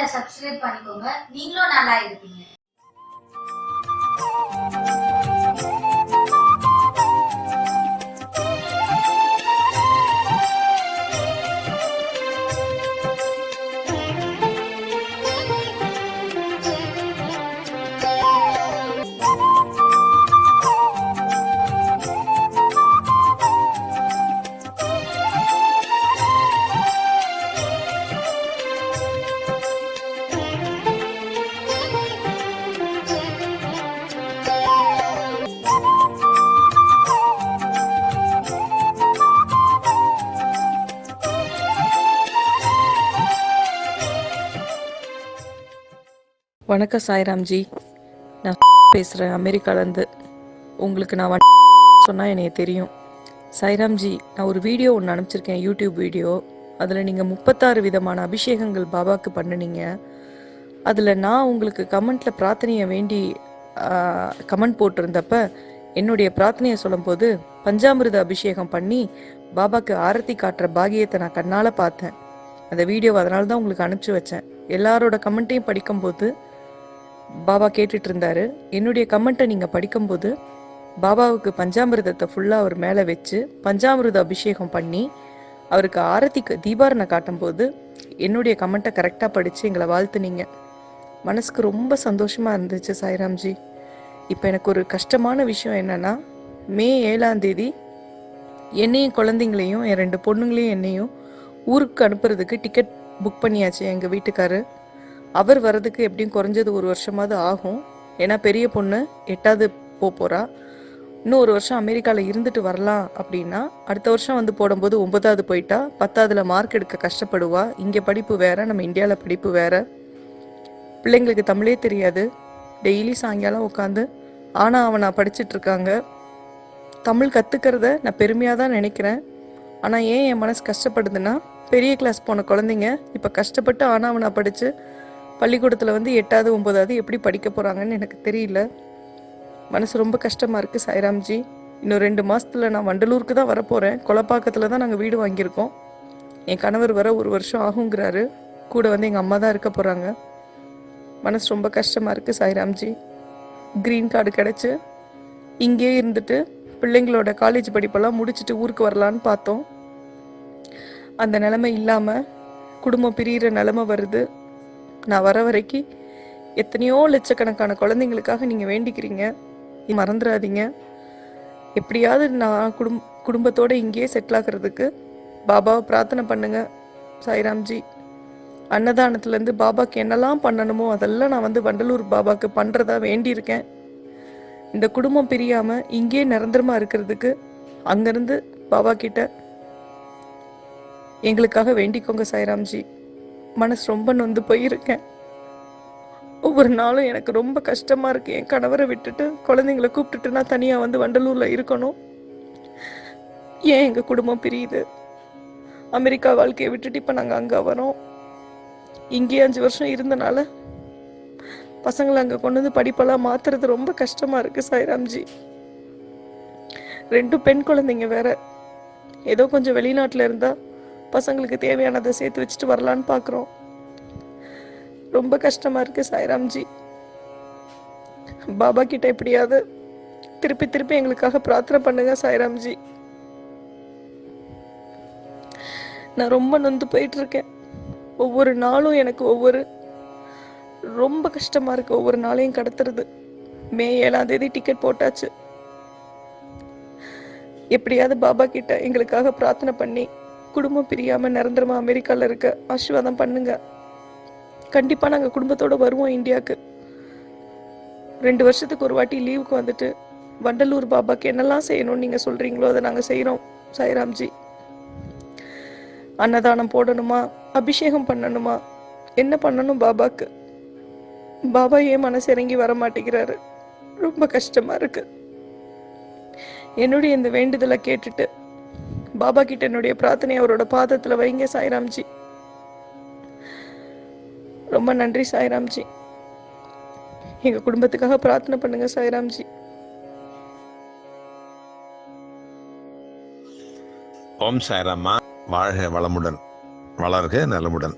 சேனலை சப்ஸ்கிரைப் பண்ணிக்கோங்க. நீங்களும் நல்லா இருப்பீங்க. வணக்கம் சாய்ராம்ஜி நான் பேசுகிறேன் அமெரிக்காலேருந்து உங்களுக்கு நான் வண சொன்னால் எனக்கு தெரியும். சாய்ராம்ஜி நான் ஒரு வீடியோ ஒன்று அனுப்பிச்சிருக்கேன் யூடியூப் வீடியோ. அதில் நீங்கள் முப்பத்தாறு விதமான அபிஷேகங்கள் பாபாவுக்கு பண்ணுனீங்க. அதில் நான் உங்களுக்கு கமெண்ட்டில் பிரார்த்தனையை வேண்டி கமெண்ட் போட்டிருந்தப்ப என்னுடைய பிரார்த்தனையை சொல்லும்போது பஞ்சாமிரத அபிஷேகம் பண்ணி பாபாக்கு ஆரத்தி காட்டுற பாகியத்தை நான் கண்ணால் பார்த்தேன். அந்த வீடியோ அதனால தான் உங்களுக்கு அனுப்பிச்சி வச்சேன். எல்லாரோட கமெண்ட்டையும் படிக்கும்போது பாபா கேட்டுட்டு இருந்தாரு என்னுடைய கமெண்ட்டை நீங்க படிக்கும்போது பாபாவுக்கு பஞ்சாமிர்தத்தை ஃபுல்லாக அவர் மேலே வச்சு பஞ்சாமிரத அபிஷேகம் பண்ணி அவருக்கு ஆரத்திக்கு தீபாரணை காட்டும்போது என்னுடைய கமெண்ட்டை கரெக்டாக படித்து எங்களை வாழ்த்துனீங்க. மனசுக்கு ரொம்ப சந்தோஷமாக இருந்துச்சு சாய்ராம்ஜி. இப்போ எனக்கு ஒரு கஷ்டமான விஷயம் என்னன்னா மே ஏழாம் தேதி என்னையும் குழந்தைங்களையும் என் ரெண்டு பொண்ணுங்களையும் என்னையும் ஊருக்கு அனுப்புறதுக்கு டிக்கெட் புக் பண்ணியாச்சு எங்கள் வீட்டுக்காரு. அவர் வர்றதுக்கு எப்படியும் குறைஞ்சது ஒரு வருஷமாவது ஆகும். ஏன்னா பெரிய பொண்ணு எட்டாவது போக போகிறா இன்னும் ஒரு வருஷம் அமெரிக்காவில் இருந்துட்டு வரலாம் அப்படின்னா அடுத்த வருஷம் வந்து போடும்போது ஒன்பதாவது போயிட்டா பத்தாவதுல மார்க் எடுக்க கஷ்டப்படுவா. இங்கே படிப்பு வேற நம்ம இந்தியாவில் படிப்பு வேற. பிள்ளைங்களுக்கு தமிழே தெரியாது. டெய்லி சாயங்காலம் உட்காந்து ஆனால் அவனா படிச்சுட்டு இருக்காங்க. தமிழ் கற்றுக்கிறத நான் பெருமையாக தான் நினைக்கிறேன். ஆனால் ஏன் என் மனசு கஷ்டப்படுதுன்னா பெரிய கிளாஸ் போன குழந்தைங்க இப்போ கஷ்டப்பட்டு ஆனாவனா படித்து பள்ளிக்கூடத்தில் வந்து எட்டாவது ஒம்பதாவது எப்படி படிக்க போகிறாங்கன்னு எனக்கு தெரியல. மனசு ரொம்ப கஷ்டமாக இருக்குது சாய்ராம்ஜி. இன்னும் ரெண்டு மாதத்தில் நான் வண்டலூருக்கு தான் வரப்போகிறேன் கொலப்பாக்கத்தில் தான் நாங்கள் வீடு வாங்கியிருக்கோம். என் கணவர் வர ஒரு வருஷம் ஆகுங்கிறாரு. கூட வந்து எங்கள் அம்மா தான் இருக்க போகிறாங்க மனசு ரொம்ப கஷ்டமாக இருக்குது சாய்ராம்ஜி. க்ரீன் கார்டு கிடச்சி இங்கேயே இருந்துட்டு பிள்ளைங்களோட காலேஜ் படிப்பெல்லாம் முடிச்சுட்டு ஊருக்கு வரலான்னு பார்த்தோம். அந்த நிலமை இல்லாமல் குடும்பம் பிரியிற நிலமை வருது. நான் வர வரைக்கும் எத்தனையோ லட்சக்கணக்கான குழந்தைங்களுக்காக நீங்கள் வேண்டிக்கிறீங்க. மறந்துடாதீங்க எப்படியாவது நான் குடும் குடும்பத்தோடு இங்கேயே செட்டில் ஆகிறதுக்கு பாபாவை பிரார்த்தனை பண்ணுங்க சாய்ராம்ஜி. அன்னதானத்துலேருந்து பாபாக்கு என்னெல்லாம் பண்ணணுமோ அதெல்லாம் நான் வந்து வண்டலூர் பாபாவுக்கு பண்ணுறதா வேண்டியிருக்கேன். இந்த குடும்பம் பிரியாமல் இங்கேயே நிரந்தரமாக இருக்கிறதுக்கு அங்கேருந்து பாபா கிட்ட எங்களுக்காக வேண்டிக்கோங்க சாய்ராம்ஜி. மனசு ரொம்ப நொந்து போயிருக்கேன். ஒவ்வொரு நாளும் எனக்கு ரொம்ப கஷ்டமா இருக்கு. என் கணவரை விட்டுட்டு குழந்தைங்கள கூப்பிட்டுட்டு நான் தனியா வந்து வண்டலூர்ல இருக்கணும். ஏன் எங்க குடும்பம் பிரியுது? அமெரிக்கா வாழ்க்கையை விட்டுட்டு இப்ப நாங்க அங்க வரோம். இங்கேயே அஞ்சு வருஷம் இருந்தனால பசங்களை அங்க கொண்டு வந்து படிப்பெல்லாம் மாத்துறது ரொம்ப கஷ்டமா இருக்கு சாய்ராம்ஜி. ரெண்டும் பெண் குழந்தைங்க வேற. ஏதோ கொஞ்சம் வெளிநாட்டுல இருந்தா பசங்களுக்கு தேவையானதை சேர்த்து வச்சுட்டு வரலான்னு பார்க்குறோம். ரொம்ப கஷ்டமாக இருக்குது சாய்ராம்ஜி. பாபா கிட்ட எப்படியாவது திருப்பி திருப்பி எங்களுக்காக பிரார்த்தனை பண்ணுங்க சாய்ராம்ஜி. நான் ரொம்ப நொந்து போயிட்டு இருக்கேன். ஒவ்வொரு நாளும் எனக்கு ஒவ்வொரு ரொம்ப கஷ்டமா இருக்கு ஒவ்வொரு நாளையும் கடத்துறது. மே ஏழாம் தேதி டிக்கெட் போட்டாச்சு. எப்படியாவது பாபா கிட்ட எங்களுக்காக பிரார்த்தனை பண்ணி குடும்பம் பிரியாம நிரந்தரமா அமெரிக்கால இருக்க ஆசீர்வாதம் பண்ணுங்க. கண்டிப்பா நாங்க குடும்பத்தோட வருவோம் இந்தியாவுக்கு ரெண்டு வருஷத்துக்கு ஒரு வாட்டி லீவுக்கு வந்துட்டு வண்டலூர் பாபாக்கு என்னெல்லாம் செய்யணும்னு நீங்க சொல்றீங்களோ அதை நாங்க செய்யறோம் சாய்ராம்ஜி. அன்னதானம் போடணுமா? அபிஷேகம் பண்ணணுமா? என்ன பண்ணணும் பாபாக்கு? பாபா ஏன் மனசு இறங்கி வர மாட்டேங்கிறாரு? ரொம்ப கஷ்டமா இருக்கு. என்னுடைய இந்த வேண்டுதலை கேட்டுட்டு பாபா கிட்ட என்னுடைய பிரார்த்தனை அவரோட பாதத்துல வைங்க சாய்ராம்ஜி. ரொம்ப நன்றி சாய்ராம்ஜி. எங்க குடும்பத்துக்காக பிரார்த்தனை பண்ணுங்க சாய்ராம்ஜி. ஓம் சாய்ராமா வாழ்க வளமுடன். வளர்க நலமுடன்.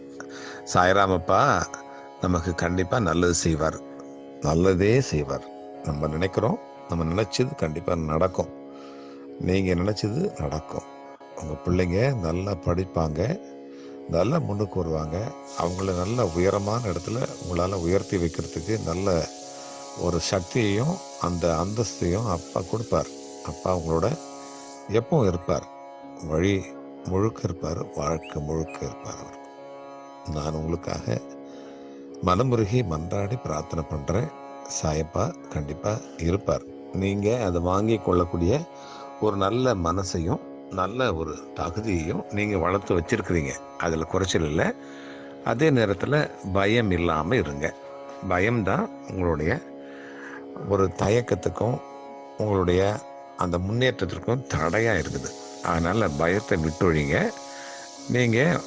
சாய்ராமப்பா நமக்கு கண்டிப்பாக நல்லது செய்வார். நல்லதே செய்வார். நம்ம நினைக்கிறோம் நம்ம நினச்சது கண்டிப்பாக நடக்கும். நீங்கள் நினச்சது நடக்கும். உங்கள் பிள்ளைங்க நல்லா படிப்பாங்க நல்லா முன்னுக்கு வருவாங்க. அவங்கள நல்ல உயரமான இடத்துல உங்களால் உயர்த்தி வைக்கிறதுக்கு நல்ல ஒரு சக்தியையும் அந்த அந்தஸ்தையும் அப்பா கொடுப்பார். அப்பா அவங்களோட எப்பவும் இருப்பார். வழி முழுக்க இருப்பார் வாழ்க்கை முழுக்க இருப்பார் அவர். நான் உங்களுக்காக மனமுருகி மன்றாடி பிரார்த்தனை பண்ணுறேன் சாயப்பா கண்டிப்பாக இருப்பார். நீங்கள் அதை வாங்கி கொள்ளக்கூடிய ஒரு நல்ல மனசையும் நல்ல ஒரு தகுதியையும் நீங்கள் வளர்த்து வச்சிருக்கிறீங்க. அதில் குறைச்சல் இல்லை. அதே நேரத்தில் பயம் இல்லாமல் இருங்க. பயம்தான் உங்களுடைய ஒரு தயக்கத்துக்கும் உங்களுடைய அந்த முன்னேற்றத்திற்கும் தடையாக இருக்குது. அதனால் பயத்தை விட்டொழிங்க. நீங்கள்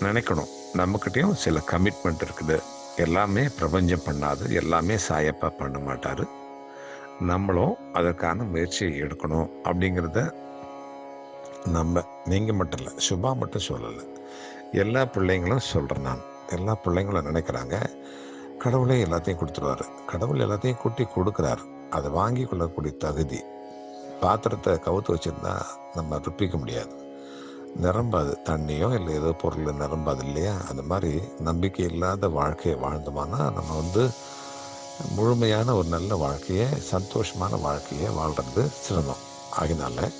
நினைக்கணும். நம்மக்கிட்டேயும் சில கமிட்மெண்ட் இருக்குது. எல்லாமே பிரபஞ்சம் பண்ணாது. எல்லாமே சாயப்பா பண்ண மாட்டார். நம்மளும் அதற்கான முயற்சியை எடுக்கணும் அப்படிங்கிறத நம்ம நீங்கள் மட்டும் இல்லை சுபா மட்டும் சொல்லலை. எல்லா பிள்ளைங்களும் சொல்கிறேன் நான். எல்லா பிள்ளைங்களும் நினைக்கிறாங்க கடவுளே எல்லாத்தையும் கொடுத்துருவாரு. கடவுள் எல்லாத்தையும் கூட்டி கொடுக்குறாரு. அதை வாங்கி கொள்ளக்கூடிய தகுதி. பாத்திரத்தை கவுத்து வச்சிருந்தா நம்ம ருப்பிக்க முடியாது. நிரம்பாது. தண்ணியோ இல்லை ஏதோ பொருள் நிரம்பாது இல்லையா? அந்த மாதிரி நம்பிக்கை இல்லாத வாழ்க்கையை வாழ்ந்தோம்னா நம்ம வந்து முழுமையான ஒரு நல்ல வாழ்க்கையை சந்தோஷமான வாழ்க்கையை வாழ்கிறது சிரமம். ஆகினால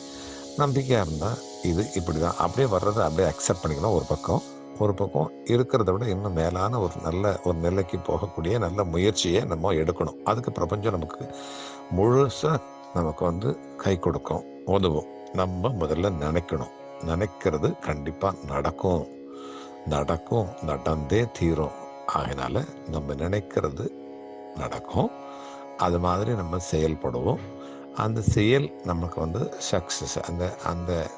நம்பிக்கையாக இருந்தால் இது இப்படி தான் அப்படியே வர்றதை அப்படியே அக்செப்ட் பண்ணிக்கணும் ஒரு பக்கம். ஒரு பக்கம் இருக்கிறத விட இன்னும் மேலான ஒரு நல்ல ஒரு நிலைக்கு போகக்கூடிய நல்ல முயற்சியை நம்ம எடுக்கணும். அதுக்கு பிரபஞ்சம் நமக்கு முழுசாக நமக்கு வந்து கை கொடுக்கும். உதவும். நம்ம முதல்ல நினைக்கணும். நினைக்கிறது கண்டிப்பாக நடக்கும். நடக்கும். நடந்தே தீரும். ஆகினால நம்ம நினைக்கிறது நடக்கும். அது மாதிரி நம்ம செயல்படுவோம். அந்த செயல் நமக்கு வந்து சக்ஸஸ் அந்த அந்த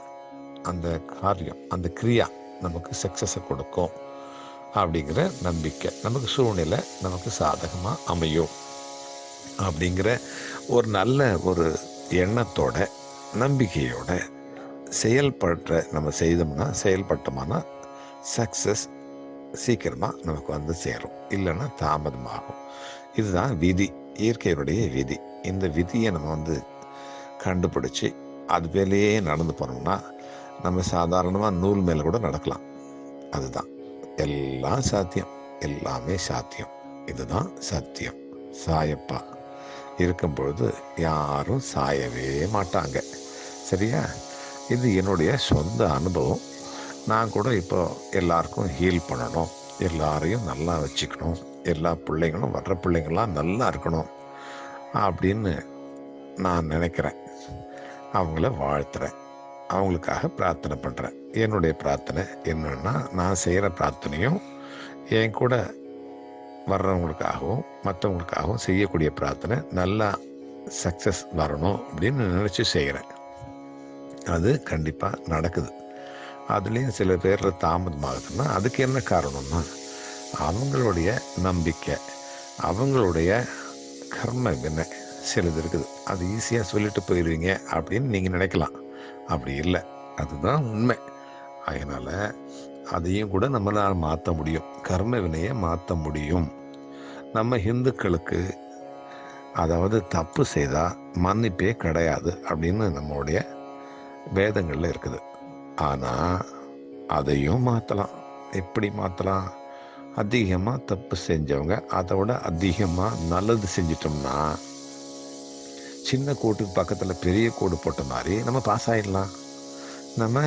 அந்த காரியம் அந்த கிரியா நமக்கு சக்ஸஸை கொடுக்கும் அப்படிங்கிற நம்பிக்கை. நமக்கு சூழ்நிலை நமக்கு சாதகமாக அமையும் அப்படிங்கிற ஒரு நல்ல ஒரு எண்ணத்தோட நம்பிக்கையோட செயல்படுற நம்ம செய்தோம்னா செயல்பட்டோம்னா சக்ஸஸ் சீக்கிரமாக நமக்கு வந்து சேரும். இல்லைன்னா தாமதமாகும். இதுதான் விதி இயற்கையினுடைய விதி. இந்த விதியை நம்ம வந்து கண்டுபிடிச்சி அது மேலேயே நடந்து போனோம்னா நம்ம சாதாரணமாக நூல் மேலே கூட நடக்கலாம். அதுதான். எல்லாம் சாத்தியம். எல்லாமே சாத்தியம். இதுதான் சத்தியம். சாயப்பா. இருக்கும் பொழுது யாரும் சாயவே மாட்டாங்க. சரியா? இது என்னுடைய சொந்த அனுபவம். நான் கூட இப்போ எல்லாருக்கும் ஹீல் பண்ணணும். எல்லாரையும் நல்லா வச்சுக்கணும். எல்லா பிள்ளைங்களும் வர்ற பிள்ளைங்களாம் நல்லா இருக்கணும். அப்படின்னு நான் நினைக்கிறேன். அவங்கள வாழ்த்துறேன். அவங்களுக்காக பிரார்த்தனை பண்ணுறேன் என்னுடைய பிரார்த்தனை என்னன்னா நான் செய்கிற பிரார்த்தனையும் என் கூட வர்றவங்களுக்காகவும் மற்றவங்களுக்காகவும் செய்யக்கூடிய பிரார்த்தனை நல்லா சக்ஸஸ் வரணும் அப்படின்னு நினச்சி செய்கிறேன் அது கண்டிப்பாக நடக்குது. அதுலேயும் சில பேர் தாமதமாகுதுன்னா அதுக்கு என்ன காரணம்னா அவங்களுடைய நம்பிக்கை அவங்களுடைய கர்ம வினை சிலது இருக்குது. அது ஈஸியாக சொல்லிட்டு போயிடுவீங்க அப்படின்னு நீங்கள் நினைக்கலாம். அப்படி இல்லை. அதுதான் உண்மை. அதனால் அதையும் கூட நம்மளால் மாற்ற முடியும். கர்ம வினையை மாற்ற முடியும். நம்ம இந்துக்களுக்கு அதாவது தப்பு செய்தால் மன்னிப்பே கிடையாது அப்படின்னு நம்மளுடைய வேதங்களில் இருக்குது. ஆனால் அதையும் மாற்றலாம் எப்படி மாற்றலாம் அதிகமாக தப்பு செஞ்சவங்க அதை விட அதிகமாக நல்லது செஞ்சிட்டோம்னா சின்ன கோட்டுக்கு பக்கத்தில் பெரிய கோடு போட்ட மாதிரி நம்ம பாஸ் ஆகிடலாம் நம்ம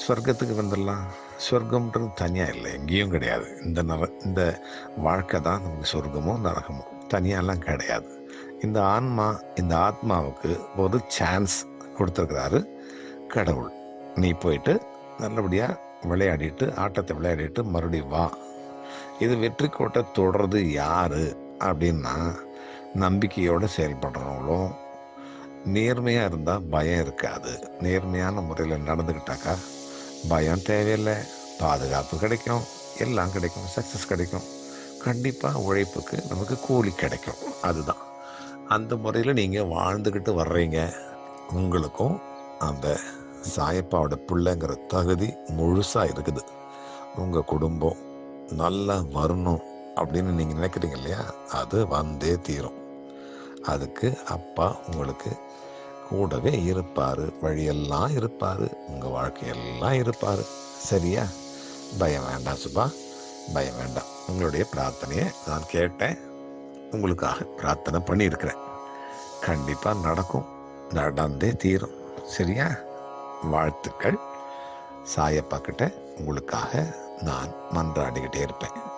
ஸ்வர்க்கத்துக்கு வந்துடலாம். சொர்க்கம்ன்றது தனியாக இல்லை எங்கேயும் கிடையாது. இந்த நர இந்த வாழ்க்கை தான் நமக்கு சொர்க்கமோ நரகமோ. தனியாலாம் கிடையாது. இந்த ஆன்மா இந்த ஆத்மாவுக்கு ஒரு சான்ஸ் கொடுத்துருக்கிறாரு கடவுள். நீ போயிட்டு நல்லபடியாக விளையாடிட்டு ஆட்டத்தை விளையாடிட்டு மறுபடியும் வா. இது வெற்றி கோட்டை தொடர்றது யாரு அப்படின்னா நம்பிக்கையோடு செயல்படுறவங்களும் நேர்மையாக இருந்தால் பயம் இருக்காது. நேர்மையான முறையில் நடந்துக்கிட்டாக்கா பயம் தேவையில்லை. பாதுகாப்பு கிடைக்கும். எல்லாம் கிடைக்கும். சக்ஸஸ் கிடைக்கும். கண்டிப்பாக உழைப்புக்கு நமக்கு கூலி கிடைக்கும். அதுதான். அந்த முறையில் நீங்கள் வாழ்ந்துக்கிட்டு வர்றீங்க. உங்களுக்கும் அந்த சாயப்பாவோட பிள்ளைங்கிற தகுதி முழுசாக இருக்குது. உங்கள் குடும்பம் நல்லா வரணும் அப்படின்னு நீங்கள் நினைக்கிறீங்க இல்லையா? அது வந்தே தீரும். அதுக்கு அப்பா உங்களுக்கு கூடவே இருப்பார் வழியெல்லாம் இருப்பார் உங்கள் வாழ்க்கையெல்லாம் இருப்பார். சரியா? பயம் வேண்டாம் சுபா பயம் வேண்டாம். உங்களுடைய பிரார்த்தனையை நான் கேட்டேன். உங்களுக்காக பிரார்த்தனை பண்ணியிருக்கிறேன். கண்டிப்பாக நடக்கும் நடந்தே தீரும். சரியா? வாழ்த்துக்கள். சாயப்பா கிட்ட உங்களுக்காக நான் மன்றாடிக்கிட்டே இருப்பேன்.